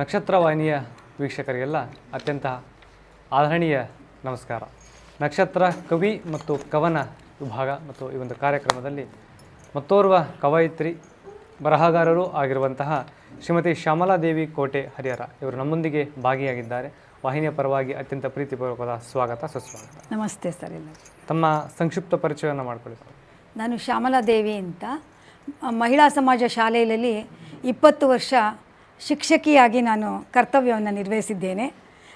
ನಕ್ಷತ್ರ ವಾಹಿನಿಯ ವೀಕ್ಷಕರಿಗೆಲ್ಲ ಅತ್ಯಂತ ಆದರಣೀಯ ನಮಸ್ಕಾರ. ನಕ್ಷತ್ರ ಕವಿ ಮತ್ತು ಕವನ ವಿಭಾಗ ಮತ್ತು ಈ ಒಂದು ಕಾರ್ಯಕ್ರಮದಲ್ಲಿ ಮತ್ತೋರ್ವ ಕವಯಿತ್ರಿ ಬರಹಗಾರರು ಆಗಿರುವಂತಹ ಶ್ರೀಮತಿ ಶ್ಯಾಮಲಾದೇವಿ ಕೋಟೆ ಹರಿಹರ ಇವರು ನಮ್ಮೊಂದಿಗೆ ಭಾಗಿಯಾಗಿದ್ದಾರೆ. ವಾಹಿನಿಯ ಪರವಾಗಿ ಅತ್ಯಂತ ಪ್ರೀತಿಪೂರ್ವಕವಾದ ಸ್ವಾಗತ ಸುಸ್ವಾಗತ. ನಮಸ್ತೆ ಸರ್ ಎಲ್ಲ ತಮ್ಮ ಸಂಕ್ಷಿಪ್ತ ಪರಿಚಯವನ್ನು ಮಾಡಿಕೊಳ್ಳಿ ಸರ್. ನಾನು ಶ್ಯಾಮಲಾದೇವಿ ಅಂತ. ಮಹಿಳಾ ಸಮಾಜ ಶಾಲೆಯಲ್ಲಿ ಇಪ್ಪತ್ತು ವರ್ಷ ಶಿಕ್ಷಕಿಯಾಗಿ ನಾನು ಕರ್ತವ್ಯವನ್ನು ನಿರ್ವಹಿಸಿದ್ದೇನೆ.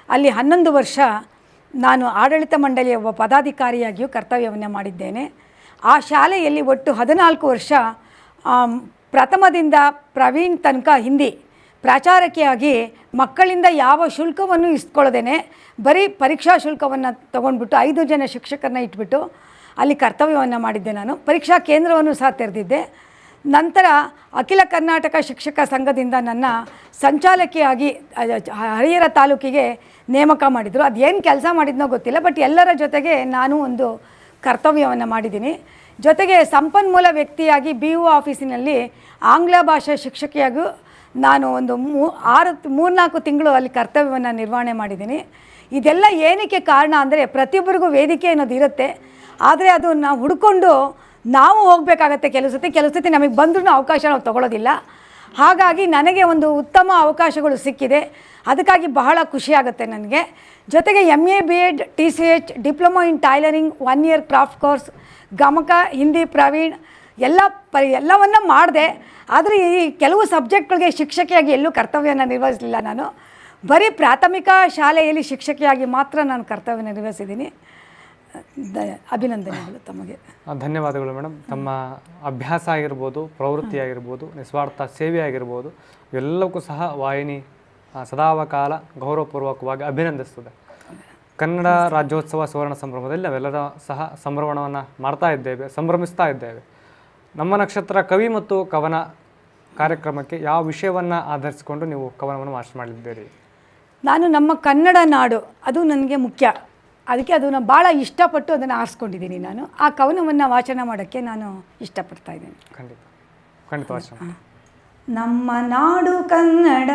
ಅಲ್ಲಿ ಹನ್ನೊಂದು ವರ್ಷ ನಾನು ಆಡಳಿತ ಮಂಡಳಿಯ ಒಬ್ಬ ಪದಾಧಿಕಾರಿಯಾಗಿಯೂ ಕರ್ತವ್ಯವನ್ನು ಮಾಡಿದ್ದೇನೆ. ಆ ಶಾಲೆಯಲ್ಲಿ ಒಟ್ಟು ಹದಿನಾಲ್ಕು ವರ್ಷ ಪ್ರಥಮದಿಂದ ಪ್ರವೀಣ್ ತನಕ ಹಿಂದಿ ಪ್ರಾಚಾರಕಿಯಾಗಿ ಮಕ್ಕಳಿಂದ ಯಾವ ಶುಲ್ಕವನ್ನು ಇಸ್ಕೊಳ್ಳೋದೇನೆ, ಬರೀ ಪರೀಕ್ಷಾ ಶುಲ್ಕವನ್ನು ತೊಗೊಂಡ್ಬಿಟ್ಟು ಐದು ಜನ ಶಿಕ್ಷಕರನ್ನ ಇಟ್ಬಿಟ್ಟು ಅಲ್ಲಿ ಕರ್ತವ್ಯವನ್ನು ಮಾಡಿದ್ದೆ ನಾನು. ಪರೀಕ್ಷಾ ಕೇಂದ್ರವನ್ನು ಸಹ ತೆರೆದಿದ್ದೆ. ನಂತರ ಅಖಿಲ ಕರ್ನಾಟಕ ಶಿಕ್ಷಕ ಸಂಘದಿಂದ ನನ್ನ ಸಂಚಾಲಕಿಯಾಗಿ ಹರಿಹರ ತಾಲೂಕಿಗೆ ನೇಮಕ ಮಾಡಿದರು. ಅದೇನು ಕೆಲಸ ಮಾಡಿದ್ನೋ ಗೊತ್ತಿಲ್ಲ, ಬಟ್ ಎಲ್ಲರ ಜೊತೆಗೆ ನಾನು ಒಂದು ಕರ್ತವ್ಯವನ್ನು ಮಾಡಿದ್ದೀನಿ. ಜೊತೆಗೆ ಸಂಪನ್ಮೂಲ ವ್ಯಕ್ತಿಯಾಗಿ ಬಿ ಯು ಆಫೀಸಿನಲ್ಲಿ ಆಂಗ್ಲ ಭಾಷಾ ಶಿಕ್ಷಕಿಯಾಗೂ ನಾನು ಒಂದು ಮೂ, ಆರು, ಮೂರ್ನಾಲ್ಕು ತಿಂಗಳು ಅಲ್ಲಿ ಕರ್ತವ್ಯವನ್ನು ನಿರ್ವಹಣೆ ಮಾಡಿದ್ದೀನಿ. ಇದೆಲ್ಲ ಏನಕ್ಕೆ ಕಾರಣ ಅಂದರೆ ಪ್ರತಿಯೊಬ್ಬರಿಗೂ ವೇದಿಕೆ ಅನ್ನೋದು ಇರುತ್ತೆ. ಆದರೆ ಅದು ನಾವು ಹುಡ್ಕೊಂಡು ನಾವು ಹೋಗಬೇಕಾಗತ್ತೆ ಕೆಲವು ಸತಿ ಕೆಲವು ಸತಿ ನಮಗೆ ಬಂದ್ರೂ ಅವಕಾಶ ನಾವು ತೊಗೊಳೋದಿಲ್ಲ. ಹಾಗಾಗಿ ನನಗೆ ಒಂದು ಉತ್ತಮ ಅವಕಾಶಗಳು ಸಿಕ್ಕಿದೆ. ಅದಕ್ಕಾಗಿ ಬಹಳ ಖುಷಿಯಾಗುತ್ತೆ ನನಗೆ. ಜೊತೆಗೆ M A B Ed T C H diploma in tailoring one year craft course Gamaka Hindi Praveen ಎಲ್ಲ ಪ, ಎಲ್ಲವನ್ನ ಮಾಡಿದೆ. ಆದರೆ ಈ ಕೆಲವು ಸಬ್ಜೆಕ್ಟ್ಗಳಿಗೆ ಶಿಕ್ಷಕಿಯಾಗಿ ಎಲ್ಲೂ ಕರ್ತವ್ಯನ ನಿರ್ವಹಿಸಲಿಲ್ಲ ನಾನು. ಬರೀ ಪ್ರಾಥಮಿಕ ಶಾಲೆಯಲ್ಲಿ ಶಿಕ್ಷಕಿಯಾಗಿ ಮಾತ್ರ ನಾನು ಕರ್ತವ್ಯ ನಿರ್ವಹಿಸಿದ್ದೀನಿ. ಅಭಿನಂದನೆಗಳು ತಮಗೆ. ಧನ್ಯವಾದಗಳು ಮೇಡಮ್. ತಮ್ಮ ಅಭ್ಯಾಸ ಆಗಿರ್ಬೋದು ಪ್ರವೃತ್ತಿ ಆಗಿರ್ಬೋದು ನಿಸ್ವಾರ್ಥ ಸೇವೆ ಆಗಿರ್ಬೋದು ಎಲ್ಲಕ್ಕೂ ಸಹ ವಾಹಿನಿ ಸದಾವಕಾಲ ಗೌರವಪೂರ್ವಕವಾಗಿ ಅಭಿನಂದಿಸ್ತದೆ. ಕನ್ನಡ ರಾಜ್ಯೋತ್ಸವ ಸುವರ್ಣ ಸಂಭ್ರಮದಲ್ಲಿ ನಾವೆಲ್ಲರ ಸಹ ಸಂಭ್ರಮಣವನ್ನು ಮಾಡ್ತಾ ಇದ್ದೇವೆ ಸಂಭ್ರಮಿಸ್ತಾ ಇದ್ದೇವೆ. ನಮ್ಮ ನಕ್ಷತ್ರ ಕವಿ ಮತ್ತು ಕವನ ಕಾರ್ಯಕ್ರಮಕ್ಕೆ ಯಾವ ವಿಷಯವನ್ನು ಆಧರಿಸಿಕೊಂಡು ನೀವು ಕವನವನ್ನು ಮಾಸ್ಟರ್ ಮಾಡಿದ್ದೀರಿ? ನಾನು ನಮ್ಮ ಕನ್ನಡ ನಾಡು ಅದು ನನಗೆ ಮುಖ್ಯ. ಅದಕ್ಕೆ ಅದನ್ನು ಭಾಳ ಇಷ್ಟಪಟ್ಟು ಅದನ್ನು ಆರಿಸ್ಕೊಂಡಿದ್ದೀನಿ ನಾನು. ಆ ಕವನವನ್ನು ವಾಚನ ಮಾಡೋಕ್ಕೆ ನಾನು ಇಷ್ಟಪಡ್ತಾ ಇದ್ದೀನಿ. ಖಂಡಿತ. ಖಂಡಿತ ವಾಚನ. ನಮ್ಮ ನಾಡು ಕನ್ನಡ,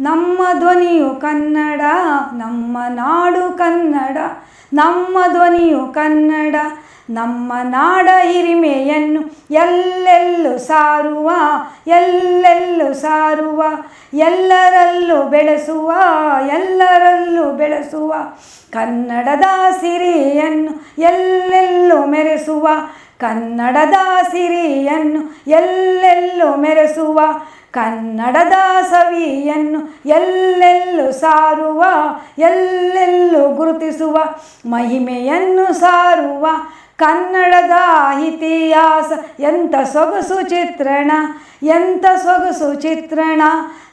ನಮ್ಮ ಧ್ವನಿಯು ಕನ್ನಡ, ನಮ್ಮ ನಾಡು ಕನ್ನಡ, ನಮ್ಮ ಧ್ವನಿಯು ಕನ್ನಡ, ನಮ್ಮ ನಾಡ ಹಿರಿಮೆಯನ್ನು ಎಲ್ಲೆಲ್ಲೂ ಸಾರುವ ಎಲ್ಲೆಲ್ಲೂ ಸಾರುವ, ಎಲ್ಲರಲ್ಲೂ ಬೆಳೆಸುವ ಎಲ್ಲರಲ್ಲೂ ಬೆಳೆಸುವ, ಕನ್ನಡದ ಸಿರಿಯನ್ನು ಎಲ್ಲೆಲ್ಲೂ ಮೆರೆಸುವ ಕನ್ನಡದ ಸಿರಿಯನ್ನು ಎಲ್ಲೆಲ್ಲೂ ಮೆರೆಸುವ ಕನ್ನಡದ ಸವಿಯನ್ನು ಎಲ್ಲೆಲ್ಲೂ ಸಾರುವ, ಎಲ್ಲೆಲ್ಲೂ ಗುರುತಿಸುವ, ಮಹಿಮೆಯನ್ನು ಸಾರುವ, ಕನ್ನಡದ ಇತಿಹಾಸ, ಎಂಥ ಸೊಗಸು ಚಿತ್ರಣ, ಎಂಥ ಸೊಗಸು ಚಿತ್ರಣ,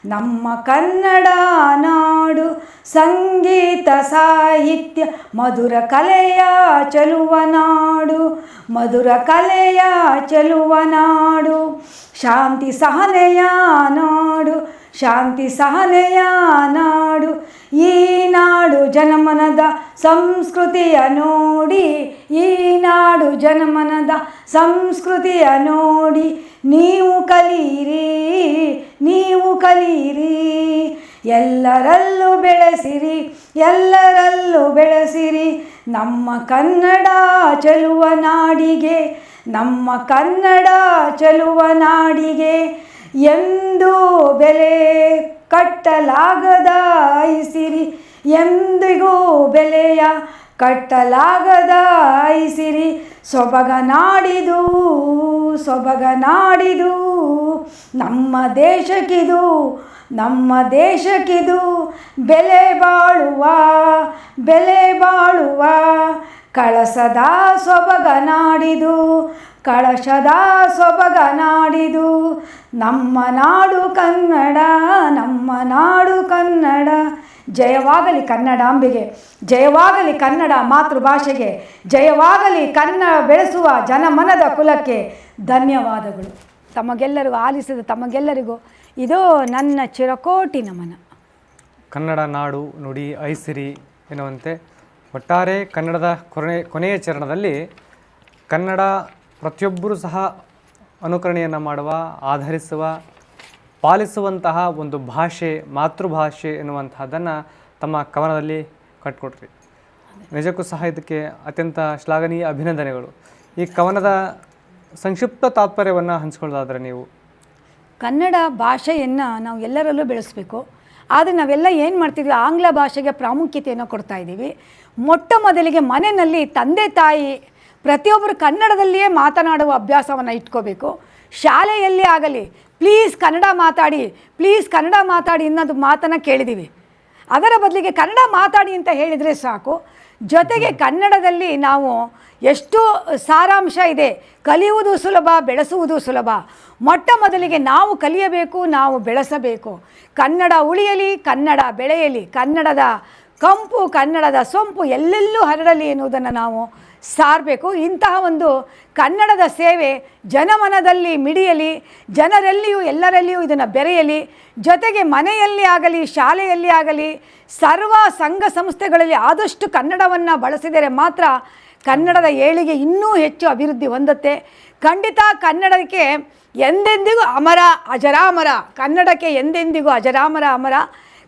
ನಮ್ಮ ಕನ್ನಡ ನಾಡು ಸಂಗೀತ ಸಾಹಿತ್ಯ, ಮಧುರ ಕಲೆಯ ಚೆಲುವ ನಾಡು, ಮಧುರ ಕಲೆಯ ಚೆಲುವ ನಾಡು. ಶಾಂತಿ ಸಹನೆಯ ನಾಡು, ಶಾಂತಿ ಸಹನೆಯ ನಾಡು. ಈ ನಾಡು ಜನಮನದ ಸಂಸ್ಕೃತಿಯ ನೋಡಿ, ಈ ನಾಡು ಜನಮನದ ಸಂಸ್ಕೃತಿಯ ನೋಡಿ. ನೀವು ಕಲೀರಿ ನೀವು ಕಲೀರಿ ಎಲ್ಲರಲ್ಲೂ ಬೆಳೆಸಿರಿ ಎಲ್ಲರಲ್ಲೂ ಬೆಳೆಸಿರಿ. ನಮ್ಮ ಕನ್ನಡ ಚೆಲುವ ನಾಡಿಗೆ, ನಮ್ಮ ಕನ್ನಡ ಚೆಲುವ ನಾಡಿಗೆ ಎಂದು ಬೆಲೆ ಕಟ್ಟಲಾಗದ ಐಸಿರಿ. ಎಂದಿಗೂ ಬೆಲೆಯ ಕಟ್ಟಲಾಗದ ಐಸಿರಿ. ಸೊಬಗ ನಾಡಿದು ಸೊಬಗ ನಾಡಿದು, ನಮ್ಮ ದೇಶಕ್ಕಿದು ನಮ್ಮ ದೇಶಕ್ಕಿದು ಬೆಲೆ ಬಾಳುವ ಬೆಲೆ ಬಾಳುವ. ಕಳಸದ ಸೊಬಗ ನಾಡಿದು ಕಳಶದ ಸೊಬಗ ನಾಡಿದು. ನಮ್ಮ ನಾಡು ಕನ್ನಡ, ನಮ್ಮ ನಾಡು ಕನ್ನಡ. ಜಯವಾಗಲಿ ಕನ್ನಡಾಂಬೆಗೆ ಜಯವಾಗಲಿ ಕನ್ನಡ ಮಾತೃಭಾಷೆಗೆ, ಜಯವಾಗಲಿ ಕನ್ನಡ ಬೆಳೆಸುವ ಜನಮನದ ಕುಲಕ್ಕೆ ಧನ್ಯವಾದಗಳು. ತಮಗೆಲ್ಲರಿಗೂ ಆಲಿಸಿದ ತಮಗೆಲ್ಲರಿಗೂ ಇದು ನನ್ನ ಚಿರಕೋಟಿ ನಮನ. ಕನ್ನಡ ನಾಡು ನುಡಿ ಐಸಿರಿ ಎನ್ನುವಂತೆ ಒಟ್ಟಾರೆ ಕನ್ನಡದ ಕೊನೆ ಕೊನೆಯ ಚರಣದಲ್ಲಿ ಕನ್ನಡ ಪ್ರತಿಯೊಬ್ಬರೂ ಸಹ ಅನುಕರಣೆಯನ್ನು ಮಾಡುವ, ಆಧರಿಸುವ, ಪಾಲಿಸುವಂತಹ ಒಂದು ಭಾಷೆ, ಮಾತೃಭಾಷೆ ಎನ್ನುವಂತಹದ್ದನ್ನು ತಮ್ಮ ಕವನದಲ್ಲಿ ಕಟ್ಕೊಟ್ರಿ. ನಿಜಕ್ಕೂ ಸಹ ಇದಕ್ಕೆ ಅತ್ಯಂತ ಶ್ಲಾಘನೀಯ ಅಭಿನಂದನೆಗಳು. ಈ ಕವನದ ಸಂಕ್ಷಿಪ್ತ ತಾತ್ಪರ್ಯವನ್ನು ಹಂಚ್ಕೊಳ್ಳೋದಾದ್ರೆ ನೀವು ಕನ್ನಡ ಭಾಷೆಯನ್ನು ನಾವು ಎಲ್ಲರಲ್ಲೂ ಬೆಳೆಸಬೇಕು. ಆದರೆ ನಾವೆಲ್ಲ ಏನು ಮಾಡ್ತಿದ್ವಿ? ಆಂಗ್ಲ ಭಾಷೆಗೆ ಪ್ರಾಮುಖ್ಯತೆಯನ್ನು ಕೊಡ್ತಾ ಇದ್ದೀವಿ. ಮೊಟ್ಟ ಮೊದಲಿಗೆ ಮನೆಯಲ್ಲಿ ತಂದೆ ತಾಯಿ ಪ್ರತಿಯೊಬ್ಬರು ಕನ್ನಡದಲ್ಲಿಯೇ ಮಾತನಾಡುವ ಅಭ್ಯಾಸವನ್ನು ಇಟ್ಕೋಬೇಕು. ಶಾಲೆಯಲ್ಲಿ ಆಗಲಿ ಪ್ಲೀಸ್ ಕನ್ನಡ ಮಾತಾಡಿ ಪ್ಲೀಸ್ ಕನ್ನಡ ಮಾತಾಡಿ ಅನ್ನೋದು ಮಾತನ್ನು ಕೇಳಿದ್ದೀವಿ ಅದರ ಬದಲಿಗೆ ಕನ್ನಡ ಮಾತಾಡಿ ಅಂತ ಹೇಳಿದರೆ ಸಾಕು. ಜೊತೆಗೆ ಕನ್ನಡದಲ್ಲಿ ನಾವು ಎಷ್ಟು ಸಾರಾಂಶ ಇದೆ. ಕಲಿಯುವುದು ಸುಲಭ ಬೆಳೆಸುವುದು ಸುಲಭ. ಮೊಟ್ಟ ಮೊದಲಿಗೆ ನಾವು ಕಲಿಯಬೇಕು ನಾವು ಬೆಳೆಸಬೇಕು. ಕನ್ನಡ ಉಳಿಯಲಿ ಕನ್ನಡ ಬೆಳೆಯಲಿ. ಕನ್ನಡದ ಕಂಪು ಕನ್ನಡದ ಸೊಂಪು ಎಲ್ಲೆಲ್ಲೂ ಹರಡಲಿ ಎನ್ನುವುದನ್ನು ನಾವು ಸಾರಬೇಕು. ಇಂತಹ ಒಂದು ಕನ್ನಡದ ಸೇವೆ ಜನಮನದಲ್ಲಿ ಮಿಡಿಯಲಿ, ಜನರಲ್ಲಿಯೂ ಎಲ್ಲರಲ್ಲಿಯೂ ಇದನ್ನು ಬೆರೆಯಲಿ, ಜೊತೆಗೆ ಮನೆಯಲ್ಲಿ ಆಗಲಿ, ಶಾಲೆಯಲ್ಲಿ ಆಗಲಿ, ಸರ್ವ ಸಂಘ ಸಂಸ್ಥೆಗಳಲ್ಲಿ ಆದಷ್ಟು ಕನ್ನಡವನ್ನು ಬಳಸಿದರೆ ಮಾತ್ರ ಕನ್ನಡದ ಏಳಿಗೆ ಇನ್ನೂ ಹೆಚ್ಚು ಅಭಿವೃದ್ಧಿ ಹೊಂದುತ್ತೆ. ಖಂಡಿತ ಕನ್ನಡಕ್ಕೆ ಎಂದೆಂದಿಗೂ ಅಮರ, ಅಜರಾಮರ, ಕನ್ನಡಕ್ಕೆ ಎಂದೆಂದಿಗೂ ಅಜರಾಮರ ಅಮರ.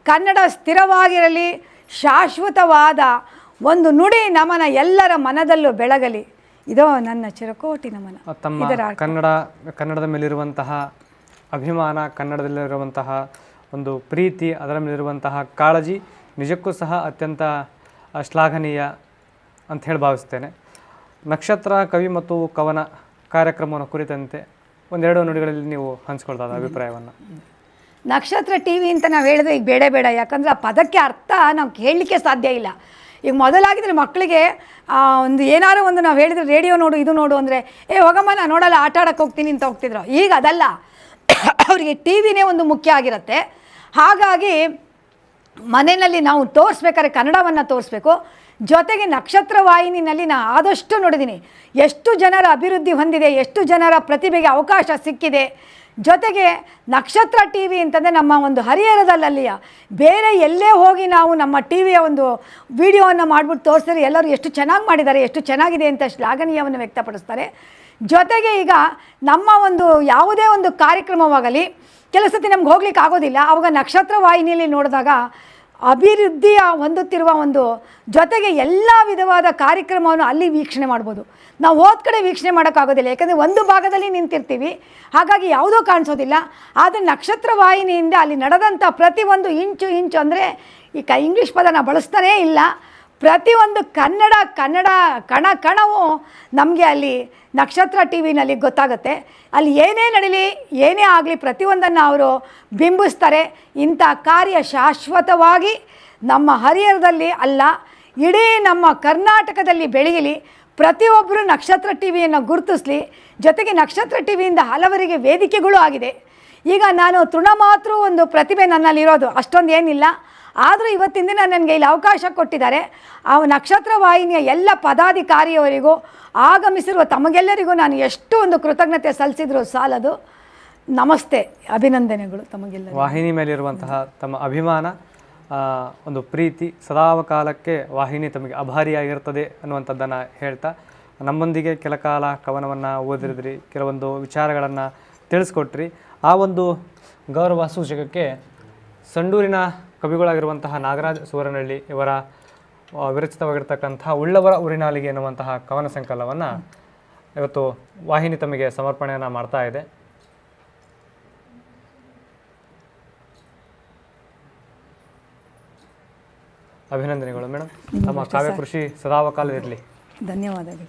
ಕನ್ನಡ ಸ್ಥಿರವಾಗಿರಲಿ, ಶಾಶ್ವತವಾದ ಒಂದು ನುಡಿ ನಮನ ಎಲ್ಲರ ಮನದಲ್ಲೂ ಬೆಳಗಲಿ. ಇದೋ ನನ್ನ ಚಿರಕೋಟಿ ನಮನ. ತಮ್ಮ ಕನ್ನಡ ಕನ್ನಡದ ಮೇಲಿರುವಂತಹ ಅಭಿಮಾನ ಕನ್ನಡದಲ್ಲಿರುವಂತಹ ಒಂದು ಪ್ರೀತಿ ಅದರ ಮೇಲಿರುವಂತಹ ಕಾಳಜಿ ನಿಜಕ್ಕೂ ಸಹ ಅತ್ಯಂತ ಶ್ಲಾಘನೀಯ ಅಂತ ಹೇಳಿ ಭಾವಿಸ್ತೇನೆ. ನಕ್ಷತ್ರ ಕವಿ ಮತ್ತು ಕವನ ಕಾರ್ಯಕ್ರಮವನ್ನು ಕುರಿತಂತೆ ಒಂದೆರಡು ನುಡಿಗಳಲ್ಲಿ ನೀವು ಹಂಚ್ಕೊಳ್ತಾ ಅಭಿಪ್ರಾಯವನ್ನು. ನಕ್ಷತ್ರ ಟಿ ವಿ ಅಂತ ನಾವು ಹೇಳಿದ್ರೆ ಈಗ ಬೇಡ ಬೇಡ. ಯಾಕಂದ್ರೆ ಆ ಪದಕ್ಕೆ ಅರ್ಥ ನಾವು ಹೇಳಲಿಕ್ಕೆ ಸಾಧ್ಯ ಇಲ್ಲ. ಈಗ ಮೊದಲಾಗಿದ್ರೆ ಮಕ್ಕಳಿಗೆ ಒಂದು ಏನಾರು ಒಂದು ನಾವು ಹೇಳಿದ್ರೆ ರೇಡಿಯೋ ನೋಡು, ಇದು ನೋಡು ಅಂದರೆ, ಏ, ಹೋಗಮ್ಮ, ನಾನು ನೋಡಲ್ಲ, ಆಟ ಆಡೋಕ್ಕೆ ಹೋಗ್ತೀನಿ ಅಂತ ಹೋಗ್ತಿದ್ರು. ಈಗ ಅದಲ್ಲ. ಅವರಿಗೆ ಟಿ ವಿನೇ ಒಂದು ಮುಖ್ಯ ಆಗಿರುತ್ತೆ. ಹಾಗಾಗಿ ಮನೆಯಲ್ಲಿ ನಾವು ತೋರಿಸ್ಬೇಕಾದ್ರೆ ಕನ್ನಡವನ್ನು ತೋರಿಸ್ಬೇಕು. ಜೊತೆಗೆ ನಕ್ಷತ್ರ ವಾಹಿನಿನಲ್ಲಿ ನಾನು ಆದಷ್ಟು ನೋಡಿದ್ದೀನಿ ಎಷ್ಟು ಜನರ ಅಭಿವೃದ್ಧಿ ಹೊಂದಿದೆ, ಎಷ್ಟು ಜನರ ಪ್ರತಿಭೆಗೆ ಅವಕಾಶ ಸಿಕ್ಕಿದೆ. ಜೊತೆಗೆ ನಕ್ಷತ್ರ ಟಿ ವಿ ಅಂತಂದರೆ ನಮ್ಮ ಒಂದು ಹರಿಹರದಲ್ಲಿಯ ಬೇರೆ ಎಲ್ಲೇ ಹೋಗಿ ನಾವು ನಮ್ಮ ಟಿ ವಿಯ ಒಂದು ವಿಡಿಯೋವನ್ನು ಮಾಡಿಬಿಟ್ಟು ತೋರಿಸಿದ್ರೆ ಎಲ್ಲರೂ ಎಷ್ಟು ಚೆನ್ನಾಗಿ ಮಾಡಿದ್ದಾರೆ, ಎಷ್ಟು ಚೆನ್ನಾಗಿದೆ ಅಂತ ಶ್ಲಾಘನೀಯವನ್ನು ವ್ಯಕ್ತಪಡಿಸ್ತಾರೆ. ಜೊತೆಗೆ ಈಗ ನಮ್ಮ ಒಂದು ಯಾವುದೇ ಒಂದು ಕಾರ್ಯಕ್ರಮವಾಗಲಿ ಕೆಲಸತಿ ಸತಿ ನಮ್ಗೆ ಹೋಗ್ಲಿಕ್ಕೆ ಆಗೋದಿಲ್ಲ ಆವಾಗ ನಕ್ಷತ್ರ ವಾಹಿನಿಯಲ್ಲಿ ನೋಡಿದಾಗ ಅಭಿವೃದ್ಧಿಯ ಹೊಂದುತ್ತಿರುವ ಒಂದು ಜೊತೆಗೆ ಎಲ್ಲ ವಿಧವಾದ ಕಾರ್ಯಕ್ರಮವನ್ನು ಅಲ್ಲಿ ವೀಕ್ಷಣೆ ಮಾಡ್ಬೋದು. ನಾವು ಹೋದ ಕಡೆ ವೀಕ್ಷಣೆ ಮಾಡೋಕ್ಕಾಗೋದಿಲ್ಲ, ಯಾಕಂದರೆ ಒಂದು ಭಾಗದಲ್ಲಿ ನಿಂತಿರ್ತೀವಿ. ಹಾಗಾಗಿ ಯಾವುದೂ ಕಾಣಿಸೋದಿಲ್ಲ. ಆದರೆ ನಕ್ಷತ್ರ ವಾಹಿನಿಯಿಂದ ಅಲ್ಲಿ ನಡೆದಂಥ ಪ್ರತಿಯೊಂದು ಇಂಚು ಇಂಚು ಅಂದರೆ ಈ ಕ ಇಂಗ್ಲೀಷ್ ಪದನ ಬಳಸ್ತಾನೇ ಇಲ್ಲ. ಪ್ರತಿಯೊಂದು ಕನ್ನಡ ಕನ್ನಡ, ಕಣ, ಕಣವು ನಮಗೆ ಅಲ್ಲಿ ನಕ್ಷತ್ರ ಟಿ ವಿನಲ್ಲಿ ಗೊತ್ತಾಗುತ್ತೆ. ಅಲ್ಲಿ ಏನೇ ನಡೀಲಿ, ಏನೇ ಆಗಲಿ ಪ್ರತಿಯೊಂದನ್ನು ಅವರು ಬಿಂಬಿಸ್ತಾರೆ. ಇಂಥ ಕಾರ್ಯ ಶಾಶ್ವತವಾಗಿ ನಮ್ಮ ಹರಿಹರದಲ್ಲಿ ಅಲ್ಲ, ಇಡೀ ನಮ್ಮ ಕರ್ನಾಟಕದಲ್ಲಿ ಬೆಳೆಯಲಿ ಪ್ರತಿಯೊಬ್ಬರು ನಕ್ಷತ್ರ ಟಿ ವಿಯನ್ನು ಗುರುತಿಸಲಿ. ಜೊತೆಗೆ ನಕ್ಷತ್ರ ಟಿ ವಿಯಿಂದ ಹಲವರಿಗೆ ವೇದಿಕೆಗಳು ಆಗಿದೆ. ಈಗ ನಾನು ಮಾತ್ರ ಒಂದು ಪ್ರತಿಭೆ ನನ್ನಲ್ಲಿರೋದು, ಅಷ್ಟೊಂದು ಏನಿಲ್ಲ. ಆದರೂ ಇವತ್ತಿನ ದಿನ ನನಗೆ ಇಲ್ಲಿ ಅವಕಾಶ ಕೊಟ್ಟಿದ್ದಾರೆ. ಆ ನಕ್ಷತ್ರ ವಾಹಿನಿಯ ಎಲ್ಲ ಪದಾಧಿಕಾರಿಯವರಿಗೂ, ಆಗಮಿಸಿರುವ ತಮಗೆಲ್ಲರಿಗೂ ನಾನು ಎಷ್ಟು ಒಂದು ಕೃತಜ್ಞತೆ ಸಲ್ಲಿಸಿದ್ರು ಸಾಲದು. ನಮಸ್ತೆ, ಅಭಿನಂದನೆಗಳು ತಮಗೆಲ್ಲ ವಾಹಿನಿ ಮೇಲಿರುವಂತಹ ತಮ್ಮ ಅಭಿಮಾನ ಒಂದು ಪ್ರೀತಿ ಸದಾವಕಾಲಕ್ಕೆ ವಾಹಿನಿ ತಮಗೆ ಅಭಾರಿಯಾಗಿರ್ತದೆ ಅನ್ನುವಂಥದ್ದನ್ನು ಹೇಳ್ತಾ, ನಮ್ಮೊಂದಿಗೆ ಕೆಲ ಕಾಲ ಕವನವನ್ನು ಓದಿರಿದ್ರಿ ಕೆಲವೊಂದು ವಿಚಾರಗಳನ್ನು ತಿಳಿಸ್ಕೊಟ್ರಿ. ಆ ಒಂದು ಗೌರವ ಸೂಚಕಕ್ಕೆ ಸಂಡೂರಿನ ಕವಿಗಳಾಗಿರುವಂತಹ ನಾಗರಾಜ್ ಸುವರ್ಣಹಳ್ಳಿ ಇವರ ವಿರಚಿತವಾಗಿರ್ತಕ್ಕಂತಹ ವಿರಚಿತವಾಗಿರ್ತಕ್ಕಂಥ ಉಳ್ಳವರ ಊರಿನಾಲಿಗೆ ಎನ್ನುವಂತಹ ಕವನ ಸಂಕಲನವನ್ನು ಇವತ್ತು ವಾಹಿನಿ ತಮಗೆ ಸಮರ್ಪಣೆಯನ್ನು ಮಾಡ್ತಾ ಇದೆ. ಅಭಿನಂದನೆಗಳು ಮೇಡಮ್ ತಮ್ಮ ಕಾವ್ಯ ಕೃಷಿ ಸದಾವಕಾಲ ಇರಲಿ ಧನ್ಯವಾದಗಳು.